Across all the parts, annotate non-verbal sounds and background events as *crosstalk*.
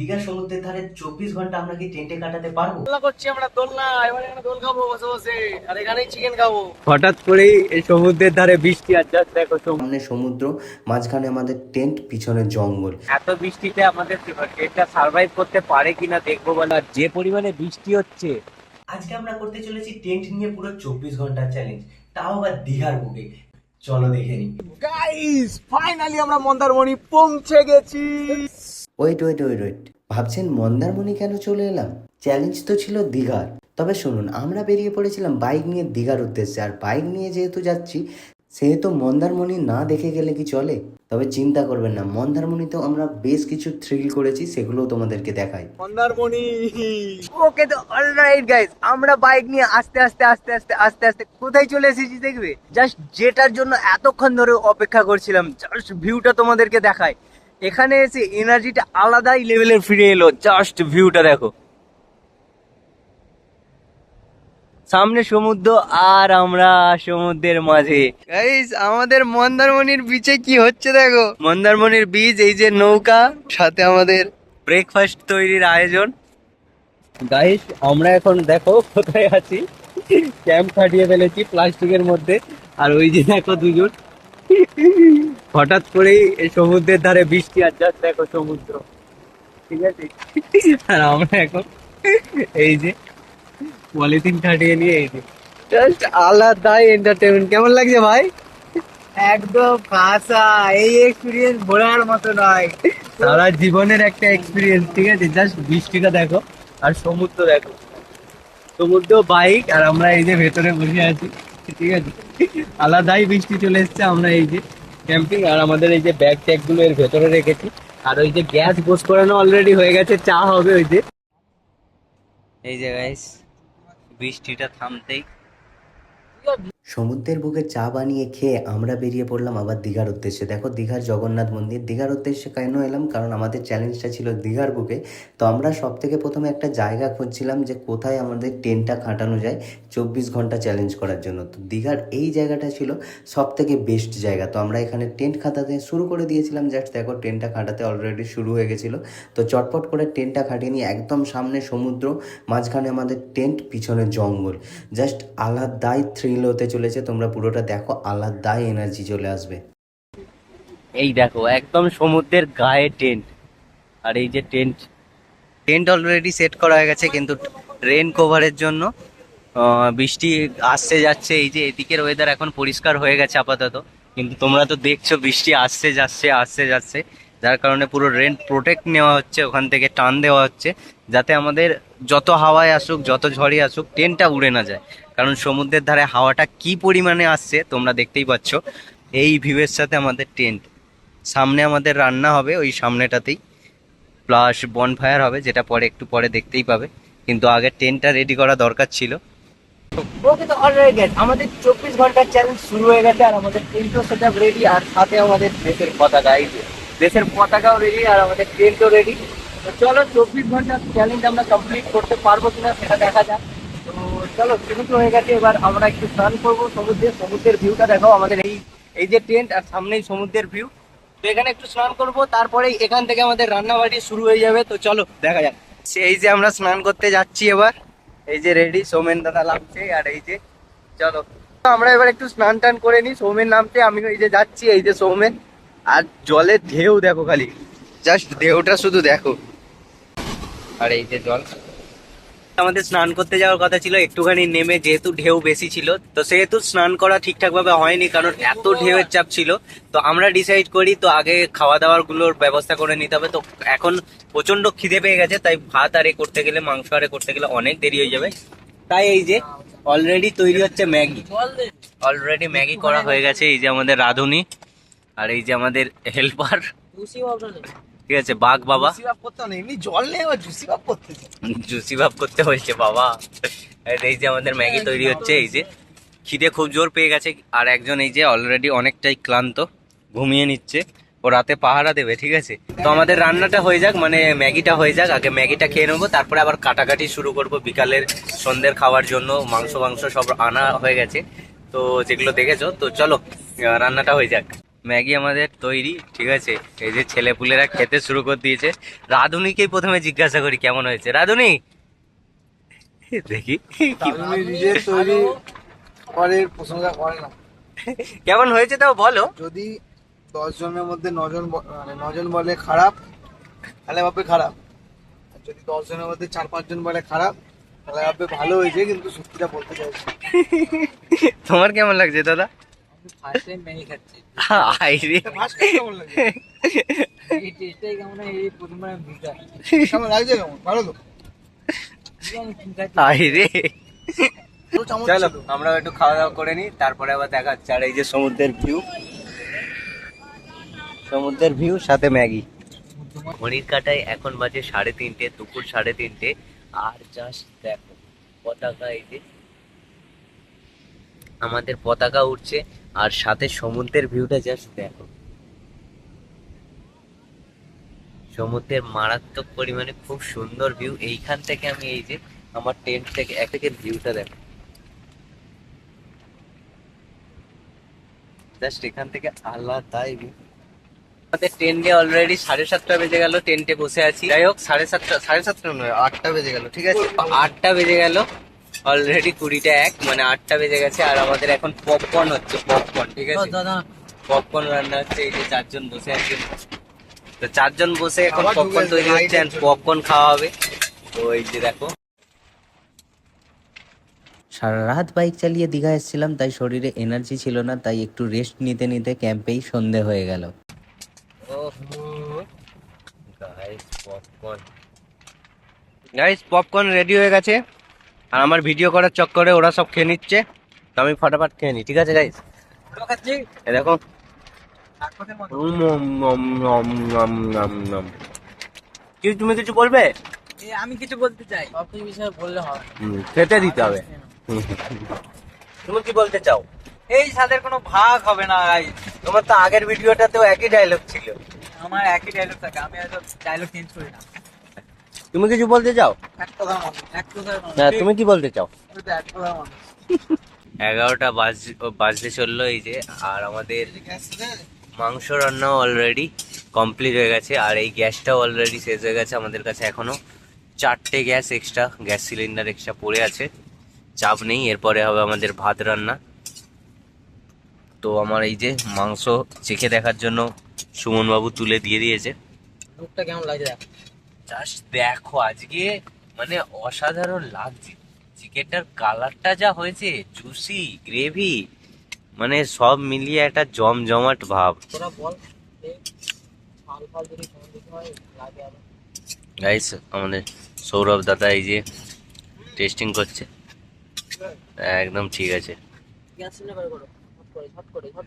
দীঘার সমুদ্রের ধারে চব্বিশ ঘণ্টা আমরা কি টেন্টে কাটাতে পারব? দোলনা করছি আমরা দোলনা। এবার এখানে দোল খাব বসে বসে। আর এখানেই চিকেন খাব। হঠাৎ করেই এই সমুদ্রের ধারে বৃষ্টি আর just দেখো সামনে সমুদ্র মাঝখানে আমাদের টেন্ট পিছনে জঙ্গল। এত বৃষ্টিতে আমাদের ট্রেনটা সার্ভাইভ করতে পারে কিনা দেখব বলে। আর যে পরিমাণে বৃষ্টি হচ্ছে। আজকে আমরা করতে চলেছি টেন্ট নিয়ে পুরো চব্বিশ ঘণ্টার চ্যালেঞ্জ তাও আবার দীঘার বুকে চলো দেখে নি। গাইস ফাইনালি আমরা মন্দারমণি পৌঁছে গেছি। ওয়েট ওয়েট ওয়েট ওয়েট ভাবছেন মন্দারমণি কেন চলে এলাম? চ্যালেঞ্জ তো ছিল দীঘার। তবে শুনুন আমরা বেরিয়ে পড়েছিলাম বাইক নিয়ে দীঘার উদ্দেশ্যে। আর বাইক নিয়ে যেহেতু যাচ্ছি সেহেতু মন্দারমণি না দেখে গেলে কি চলে? তবে চিন্তা করবেন না মন্দারমণিতেও আমরা বেশ কিছু থ্রিল করেছি সেগুলোও তোমাদেরকে দেখাই। মন্দারমণি! ওকে তো অলরাইট গাইস আমরা বাইক নিয়ে আস্তে আস্তে আস্তে আস্তে আস্তে আস্তে কোথায় চলে এসেছি দেখবে? জাস্ট যেটার জন্য এতক্ষণ ধরে অপেক্ষা করছিলাম জাস্ট ভিউটা তোমাদেরকে দেখায় এখানে এসে এনার্জিটা আলাদাই লেভেলের ফিরে এলো জাস্ট ভিউটা দেখো। সামনে সমুদ্র আর আমরা সমুদ্রের মাঝে। গাইস আমাদের মন্দারমণির বিচে কি হচ্ছে দেখো? মন্দারমণির বীজ এই যে নৌকা সাথে আমাদের ব্রেকফাস্ট তৈরির আয়োজন। গাইস আমরা এখন দেখো কোথায় আছি। ক্যাম্প খাটিয়ে ফেলেছি প্লাস্টিকের মধ্যে। আর ওই যে দেখো দুজন। হঠাৎ করেই এই সমুদ্রের ধারে বৃষ্টি আর দেখো সমুদ্র। ঠিক আছে? আর আমরা এখন এই যে পলিথিন খাটিয়ে নিয়ে এই যে জাস্ট আলাদাই এন্টারটেনমেন্ট কেমন লাগছে ভাই? একদম কাঁচা এই এক্সপিরিয়েন্স ভোলার মতো নয়। সারা জীবনের একটা এক্সপিরিয়েন্স ঠিক আছে? জাস্ট বৃষ্টিটা দেখো আর সমুদ্র দেখো। সমুদ্র বাইক আর আমরা এই যে ভেতরে বসে আছি ঠিক আছে? আলাদাই বৃষ্টি চলে এসছে আমরা এই যে ক্যাম্পিং আর আমাদের এই যে ব্যাগ ট্যাগগুলো এর ভেতরে রেখেছি। আর ওই যে গ্যাস বোস করানো অলরেডি হয়ে গেছে চা হবে ওই যে। এই যে গাইস বৃষ্টিটা থামতেই সমুদ্রের বুকে চা বানিয়ে খেয়ে আমরা বেরিয়ে পড়লাম আবার দীঘার উদ্দেশ্যে। দেখো, দীঘার জগন্নাথ মন্দির। দীঘার উদ্দেশ্যে কেন এলাম? কারণ আমাদের চ্যালেঞ্জটা ছিল দীঘার বুকে। তো আমরা সব থেকে প্রথমে একটা জায়গা খুঁজছিলাম যে কোথায় আমাদের ট্রেনটা খাটানো যায় চব্বিশ ঘণ্টা চ্যালেঞ্জ করার জন্য। তো দীঘার এই জায়গাটা ছিল সব থেকে বেস্ট জায়গা। তো আমরা এখানে টেন্ট খাটাতে শুরু করে দিয়েছিলাম। জাস্ট দেখো, ট্রেনটা খাটাতে অলরেডি শুরু হয়ে গেছিল। তো চটপট করে ট্রেনটা খাটিয়ে নিয়ে একদম সামনে সমুদ্র, মাঝখানে আমাদের টেন্ট পিছনে জঙ্গল। জাস্ট আলাদাই থ্রিল হতে চলেছে, তোমরা পুরোটা দেখো, আলাদাই এনার্জি চলে আসবে। এই দেখো, একদম সমুদ্রের গায়ে টেন্ট আর এই যে টেন্ট টেন্ট অলরেডি সেট করা হয়ে গেছে, কিন্তু রেন কভারের জন্য বৃষ্টি আসছে যাচ্ছে, এই যে এদিকের ওয়েদার এখন পরিষ্কার হয়ে গেছে আপাতত। কিন্তু তোমরা তো দেখছ, বৃষ্টি আসছে, যাচ্ছে আসছে, যাচ্ছে। যার কারণে পুরো রেন প্রোটেক্ট নেওয়া হচ্ছে, ওখান থেকে টান দেওয়া হচ্ছে, যাতে আমাদের যত হাওয়ায় আসুক, যত ঝড়ই আসুক ট্রেনটা উড়ে না যায়। কারণ সমুদ্রের ধারে হাওয়াটা কি পরিমাণে আসছে তোমরা দেখতেই পাচ্ছ। এই ভিউয়ের সাথে আমাদের টেন্ট সামনে আমাদের রান্না হবে ওই সামনেটাতেই। প্লাস বনফায়ার হবে, যেটা পরে একটু পরে দেখতেই পাবে। কিন্তু আগে টেন্টটা রেডি করা দরকার ছিল। ওকে তো অলরেডি গেছে আমাদের চব্বিশ ঘণ্টার চ্যালেঞ্জ শুরু হয়ে গেছে আর আমাদের টেন্টও সেট রেডি আর সাথে আমাদের দেশের পতাকা, এই যে দেশের পতাকাও রেডি আর আমাদের টেন্টও রেডি তো চলো, চব্বিশ ঘণ্টার চ্যালেঞ্জ আমরা কমপ্লিট করতে পারব কিনা সেটা দেখা যাক। চলো তো হয়ে গেছে, এবার আমরা একটু স্নান করব সমুদ্রে। সমুদ্রের ভিউটা দেখো, আমাদের এই এই যে টেন্ট আর সামনেই সমুদ্রের ভিউ তো এখানে একটু স্নান করব তারপরে এখান থেকে আমাদের রান্না বাড়ি শুরু হয়ে যাবে। তো চলো, দেখা যাক। সেই যে আমরা স্নান করতে যাচ্ছি এবার। এই যে রেডি সৌমেন দাদা লাগছে আর এই যে, চলো। আমরা এবার একটু স্নান টান করে নিই, সৌমেন নামতে আমি এই যে যাচ্ছি, এই যে সৌমেন। আর জলের ঢেউ দেখো খালি জাস্ট ঢেউটা শুধু দেখো। আর এই যে জল। আমাদের স্নান করতে যাওয়ার কথা ছিল, একটুখানি নেমে যেহেতু ঢেউ বেশি ছিল, তো সেহেতু স্নান করা ঠিকঠাক ভাবে হয়নি, কারণ এত ঢেউয়ের চাপ ছিল। তো আমরা ডিসাইড করি, তো আগে খাওয়া দাওয়ারগুলোর ব্যবস্থা করে নিতে হবে। তো এখন প্রচণ্ড খিদে পেয়ে গেছে, তাই ভাত আরে করতে গেলে, মাংস আরে করতে গেলে অনেক দেরি হয়ে যাবে। তাই এই যে অলরেডি তৈরি হচ্ছে ম্যাগি। অলরেডি ম্যাগি করা হয়ে গেছে, এই যে আমাদের রাঁধুনি আর এই যে আমাদের হেল্পার ঠিক আছে বাঘ বাবা। জুসি ভাব করতে হয়েছে বাবা। এই যে আমাদের ম্যাগি তৈরি হচ্ছে এই যে খিদে খুব জোর পেয়ে গেছে আর একজন এই যে অলরেডি অনেকটাই ক্লান্ত ঘুমিয়ে নিচ্ছে। ও রাতে পাহারা দেবে ঠিক আছে? তো আমাদের রান্নাটা হয়ে যাক মানে ম্যাগিটা হয়ে যাক আগে ম্যাগিটা খেয়ে নেব তারপরে আবার কাটাকাটি শুরু করব বিকালের সন্ধ্যের খাওয়ার জন্য মাংস মাংস সব আনা হয়ে গেছে। তো যেগুলো দেখেছ তো চলো রান্নাটা হয়ে যাক। ম্যাগি আমাদের তৈরি ঠিক আছে? এই যে ছেলেপুলেরা খেতে শুরু করে দিয়েছে। রাধুনিকেই প্রথমে জিজ্ঞাসা করি কেমন হয়েছে? রাধুনি! দেখি। তৈরি পরের প্রশংসা করে না। কেমন হয়েছে তাও বলো। যদি দশ জনের মধ্যে নজন মানে নজন বলে খারাপ তাহলে ভাববে খারাপ। যদি দশ জনের মধ্যে চার পাঁচজন বলে খারাপ তাহলে ভাববে ভালো হয়েছে কিন্তু সত্যিটা বলতে চাইছি তোমার কেমন লাগছে দাদা? ফার্স্ট টাইম ম্যাগি খাচ্ছি। আইরে। ফার্স্ট টাইম কেমন লাগে? এই টেস্টটাই কেমন এই প্রথমবার আমি বুঝতে কেমন লাগছে কেমন? ভালো তো? আইরে। চলো আমরা একটু খাওয়া দাওয়া করে নিই তারপরে আবার দেখা হচ্ছে আর এই যে সমুদ্রের ভিউ সমুদ্রের ভিউ সাথে ম্যাগি। ঘড়ির কাটায় এখন বাজে সাড়ে তিনটে দুপুর সাড়ে তিনটে। আর জাস্ট দেখো পতাকা এই যে। আমাদের পতাকা উঠছে আর সাথে সমুদ্রের ভিউটা জাস্ট দেখো। সমুদ্রের মারাত্মক পরিমাণে খুব সুন্দর ভিউ এইখান থেকে আমি এই যে আমার টেন্ট থেকে এক থেকে ভিউটা দেখো। জাস্ট এখান থেকে আলাদাই view। আমাদের টেন্টে অলরেডি সাড়ে সাতটা বেজে গেল টেন্টে বসে আছি। যাই হোক, সাড়ে সাতটা সাড়ে সাতটা নয়, আটটা বেজে গেল, ঠিক আছে? আটটা বেজে গেল। অলরেডি কুড়িটা এক মানে আটটা বেজে গেছে আর আমাদের এখন পপকর্ন হচ্ছে পপকর্ন ঠিক আছে? পপকর্ন রান্না হচ্ছে এই যে চারজন বসে আছে তো চারজন বসে এখন পপকর্ন তৈরি হচ্ছে পপকর্ন খাওয়া হবে। তো এই যে দেখো। সারা রাত বাইক চালিয়ে দীঘা এসেছিলাম তাই শরীরে এনার্জি ছিল না তাই একটু রেস্ট নিতে নিতে ক্যাম্পেই সন্ধে হয়ে গেল। Guys popcorn guys popcorn ready হয়ে গেছে? আর আমার ভিডিও করার চক্করে ওরা সব খেয়ে নিচ্ছে তো আমি ফটাফট খেয়ে নিই ঠিক আছে গাইস দেখো। কি তুমি কিছু বলবে? আমি কিছু বলতে চাই। কিছু বিষয়ে বললে হয় হুম, খেতে দিতে হবে। তুমি কি বলতে চাও? এই স্বাদের কোনো ভাগ হবে না ভাই তোমার তো আগের ভিডিওটাতেও একই ডায়লগ ছিল। আমার একই ডায়লগ থাকে আমি ডায়লগ চেঞ্জ করি না। তুমি কিছু বলতে চাও? না তুমি কি বলতে চাও? এগারোটা বাজ বাজতে চলল এই যে আর আমাদের মাংস রান্নাও অলরেডি কমপ্লিট হয়ে গেছে আর এই গ্যাসটাও অলরেডি শেষ হয়ে গেছে আমাদের কাছে এখনও। চারটে gas extra gas cylinder extra পড়ে আছে চাপ নেই এরপরে হবে আমাদের ভাত রান্না। তো আমার এই যে মাংস চেখে দেখার জন্য সুমন বাবু তুলে দিয়ে দিয়েছে। লুকটা কেমন লাগছে? জাস্ট দেখো আজকে মানে অসাধারণ লাগছে। চিকেনটার কালারটা যা হয়েছে জুসি গ্রেভি মানে সব মিলিয়ে একটা জমজমাট ভাব। গাইস আমাদের সৌরভ দাদা এই যে টেস্টিং করছে। একদম ঠিক আছে।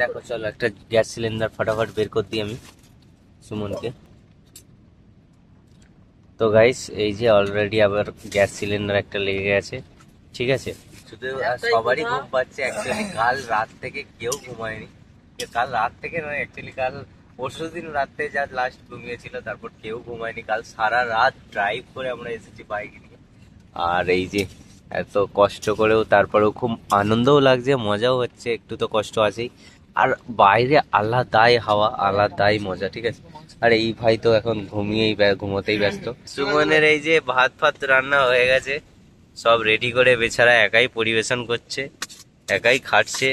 দেখো চলো একটা গ্যাস সিলিন্ডার ফটাফট বের করে দিই আমি সুমনকে। তো গাইস এই যে অলরেডি আবার গ্যাস সিলিন্ডার একটা লেগে গেছে, ঠিক আছে? শুধু সবারই। ঘুম পাচ্ছে অ্যাকচুয়ালি কাল রাত থেকে কেউ ঘুমায়নি। কাল রাত থেকে নয় অ্যাকচুয়ালি কাল পরশু দিন রাত্রে যা লাস্ট ঘুমিয়েছিল, তারপর কেউ ঘুমায়নি। কাল সারা রাত ড্রাইভ করে আমরা এসেছি বাইক নিয়ে। আর এই যে এত কষ্ট করেও তারপরেও খুব আনন্দও লাগছে, মজাও হচ্ছে, একটু তো কষ্ট আছেই। আর বাইরে আলাদাই হাওয়া, আলাদাই মজা, ঠিক আছে? আর এই ভাই তো এখন ঘুমিয়েই ঘুমোতেই ব্যস্ত। সুমনের এই যে ভাত ফাত রান্না হয়ে গেছে সব রেডি করে বেচারা একাই পরিবেশন করছে একাই খাচ্ছে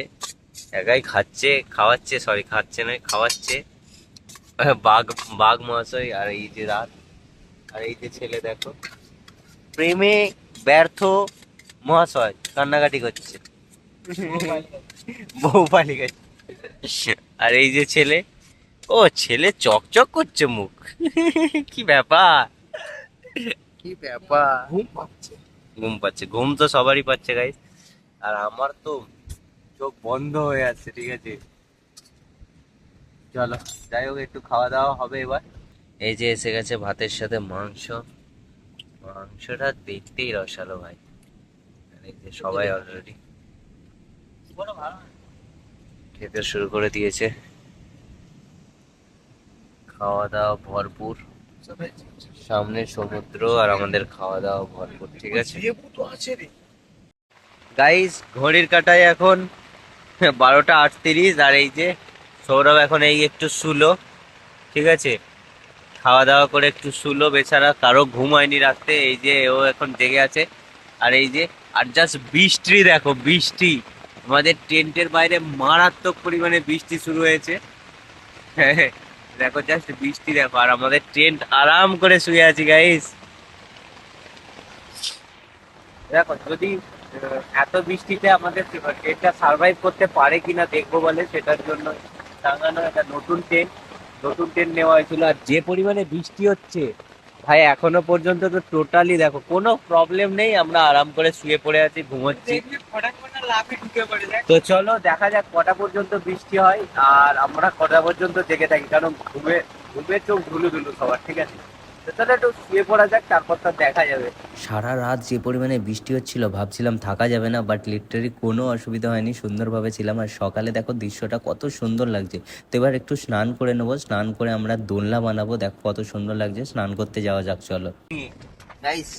একাই খাচ্ছে খাওয়াচ্ছে সরি খাচ্ছে নয় খাওয়াচ্ছে। *laughs* বাঘ বাঘ মহাশয় আর এই যে রাত আর এই যে ছেলে দেখো। প্রেমে ব্যর্থ মহাশয় কান্নাকাটি করছে। *laughs* বউ গেছে। আর এই যে ছেলে ও ছেলে চকচক করছে মুখ। কি ব্যাপার? কি ব্যাপার? ঘুম পাচ্ছে। ঘুম পাচ্ছে ঘুম তো সবারই পাচ্ছে গাইস আর আমার তো চোখ বন্ধ হয়ে আছে ঠিক আছে? চলো যাই হোক একটু খাওয়া দাওয়া হবে এবার। এই যে এসে গেছে ভাতের সাথে মাংস। মাংসটা দেখতেই রসালো ভাই। যে সবাই অলরেডি খেতে শুরু করে দিয়েছে। খাওয়া দাওয়া ভরপুর। সামনে সমুদ্র আর আমাদের খাওয়া দাওয়া ভরপুর, ঠিক আছে? গাইস ঘড়ির কাটায় এখন বারোটা আটত্রিশ আর এই যে সৌরভ এখন এই একটু শুলো, ঠিক আছে? খাওয়া দাওয়া করে একটু শুলো, বেচারা কারও ঘুম হয়নি রাখতে এই যে ও এখন জেগে আছে। আর এই যে, আর জাস্ট বৃষ্টি দেখো, বৃষ্টি। আমাদের টেন্টের বাইরে মারাত্মক পরিমাণে বৃষ্টি শুরু হয়েছে। *laughs* দেখো জাস্ট বৃষ্টি দেখো, আর আমাদের টেন্ট আরাম করে শুয়ে আছি গাইস দেখো, যদি এত বৃষ্টিতে আমাদের ট্রেনটা সার্ভাইভ করতে পারে কিনা দেখব বলে, সেটার জন্য টাঙানো একটা নতুন ট্রেন নতুন ট্রেন নেওয়া হয়েছিল। আর যে পরিমাণে বৃষ্টি হচ্ছে ভাই, এখনও পর্যন্ত তো টোটালি দেখো, কোনো প্রবলেম নেই, আমরা আরাম করে শুয়ে পড়ে আছি, ঘুমোচ্ছি। তো চলো, দেখা যাক কটা পর্যন্ত বৃষ্টি হয়, আর আমরা কটা পর্যন্ত জেগে থাকি, কারণ ঘুমে ঘুমে চোখ ধুলু ধুলু সবার, ঠিক আছে? তো চলো একটু শুয়ে পড়া যাক তারপর তো দেখা যাবে। সারা রাত যে পরিমাণে বৃষ্টি হচ্ছিল ভাবছিলাম থাকা যাবে না বাট লিটারি কোনো অসুবিধা হয়নি সুন্দরভাবে ছিলাম। আর সকালে দেখো দৃশ্যটা কত সুন্দর লাগছে। তো এবার একটু স্নান করে নেব স্নান করে আমরা দোলনা বানাবো দেখো কত সুন্দর লাগছে। স্নান করতে যাওয়া যাক চলো। গাইস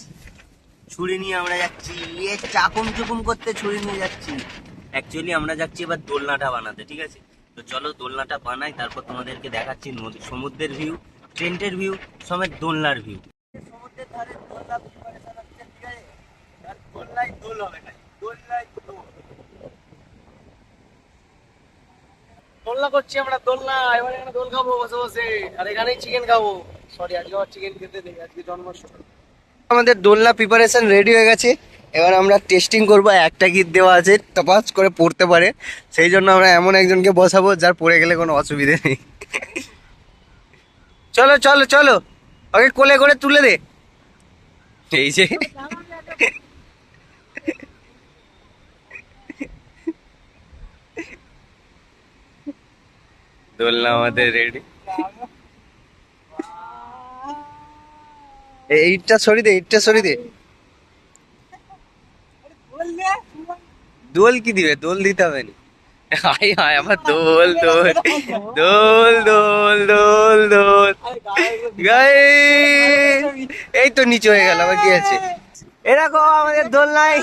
ছুরি নিয়ে আমরা যাচ্ছি। এ চাকুম চুকুম করতে ছুরি নিয়ে যাচ্ছি। অ্যাকচুয়ালি আমরা যাচ্ছি এবার দোলনাটা বানাতে ঠিক আছে? তো চলো দোলনাটা বানাই তারপর তোমাদেরকে দেখাচ্ছি সমুদ্রের ভিউ ট্রেন্টের ভিউ সমেত দোলনার ভিউ। সমুদ্রের ধারে দোলনা preparation হচ্ছে, ঠিক আছে? আর দোলনায় দোল হবে না, দোলনায় দোল। দোলনা করছি আমরা দোলনা। এবার এখানে দোল খাব বসে বসে। আর এখানেই চিকেন খাব। সরি আজকে আমার চিকেন খেতে নেই আজকে জন্মাষ্টমী। আমাদের দোলনা প্রিপারেশন রেডি হয়ে গেছে। এবার আমরা টেস্টিং করব একটা গীত দেওয়া আছে তপাস করে পড়তে পারে। সেই জন্য আমরা এমন একজনকে বসাবো যার পড়ে গেলে কোনো অসুবিধে নেই। চলো চলো চলো। ওকে কোলে করে তুলে দে। এই যে। দোলনা আমাদের রেডি এইটটা সরি দে এইটটা সরি দে। দোল কি দিবে? দোল দিতে হবে না। হাই হাই আমার দোল দোল। দোল দোল দোল দোল। গাই এই তো নিচে হয়ে গেল আমার কি আছে? এরকম আমাদের দোলনায়।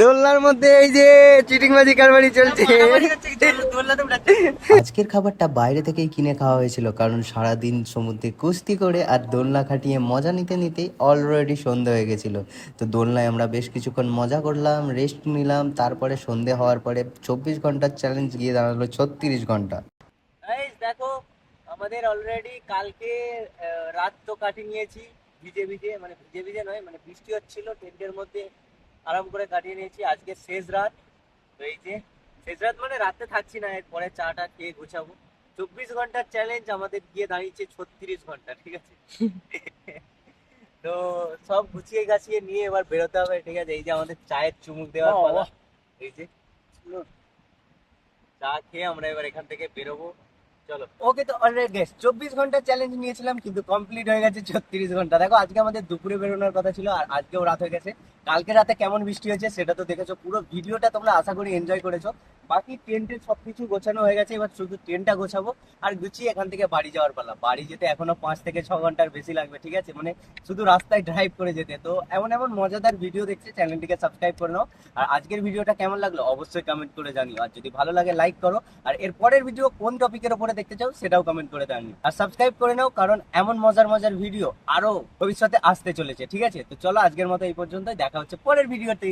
দোলনার মধ্যে এই যে চিটিং বাজি কারবারি চলছে। আজকের খাবারটা বাইরে থেকেই কিনে খাওয়া হয়েছিল কারণ সারাদিন সমুদ্রে কুস্তি করে আর দোলনা খাটিয়ে মজা নিতে নিতেই অলরেডি সন্ধে হয়ে গেছিল। তো দোলনায় আমরা বেশ কিছুক্ষণ মজা করলাম রেস্ট নিলাম তারপরে সন্ধে হওয়ার পরে চব্বিশ ঘণ্টার চ্যালেঞ্জ গিয়ে দাঁড়াল ছত্রিশ ঘণ্টা। দেখো আমাদের অলরেডি কালকে রাত তো কাটিয়ে নিয়েছি। ভিজে ভিজে মানে ভিজে ভিজে নয় মানে বৃষ্টি হচ্ছিল টেন্টের মধ্যে আরাম করে কাটিয়ে নিয়েছি। আজকে শেষ রাত। তো এই যে শেষ রাত মানে রাতে থাকছি না এরপরে চাটা খেয়ে গুছাবো। চব্বিশ ঘণ্টার চ্যালেঞ্জ আমাদের গিয়ে দাঁড়িয়েছে ছত্রিশ ঘণ্টা ঠিক আছে? তো সব গুছিয়ে গাছিয়ে নিয়ে এবার বেরোতে হবে ঠিক আছে? এই যে আমাদের চায়ের চুমুক দেওয়ার পালা। এই যে চা খেয়ে আমরা এবার এখান থেকে বেরোবো। চলো। ওকে তো অলরেডি গেস চব্বিশ ঘণ্টা চ্যালেঞ্জ নিয়েছিলাম, কিন্তু কমপ্লিট হয়ে গেছে ছত্রিশ ঘণ্টা। দেখো, আজকে আমাদের দুপুরে বেরোনোর কথা ছিল, আর আজকেও রাত হয়ে গেছে। কালকে রাতে কেমন বৃষ্টি হয়েছে সেটা তো দেখেছ। পুরো ভিডিওটা তোমরা আশা করি এনজয় করেছ। বাকি টেন্টের সবকিছু গোছানো হয়ে গেছে, এবার শুধু ট্রেনটা গোছাবো। আর গুছিয়ে এখান থেকে বাড়ি যাওয়ার পালা। বাড়ি যেতে এখনও পাঁচ থেকে ছ ঘণ্টার বেশি লাগবে, ঠিক আছে? মানে শুধু রাস্তায় ড্রাইভ করে যেতে। তো এমন এমন মজাদার ভিডিও দেখতে চ্যানেলটিকে সাবস্ক্রাইব করে নাও। আর আজকের ভিডিওটা কেমন লাগল? অবশ্যই কমেন্ট করে জানিও। আর যদি ভালো লাগে লাইক করো। আর এর পরের ভিডিও কোন টপিকের উপরে দেখতে চাও সেটাও কমেন্ট করে জানিও আর সাবস্ক্রাইব করে নাও, কারণ এমন মজার মজার ভিডিও আরও ভবিষ্যতে আসতে চলেছে, ঠিক আছে? তো চলো আজকের মতো এই পর্যন্তই, দেখা হচ্ছে পরের ভিডিওতে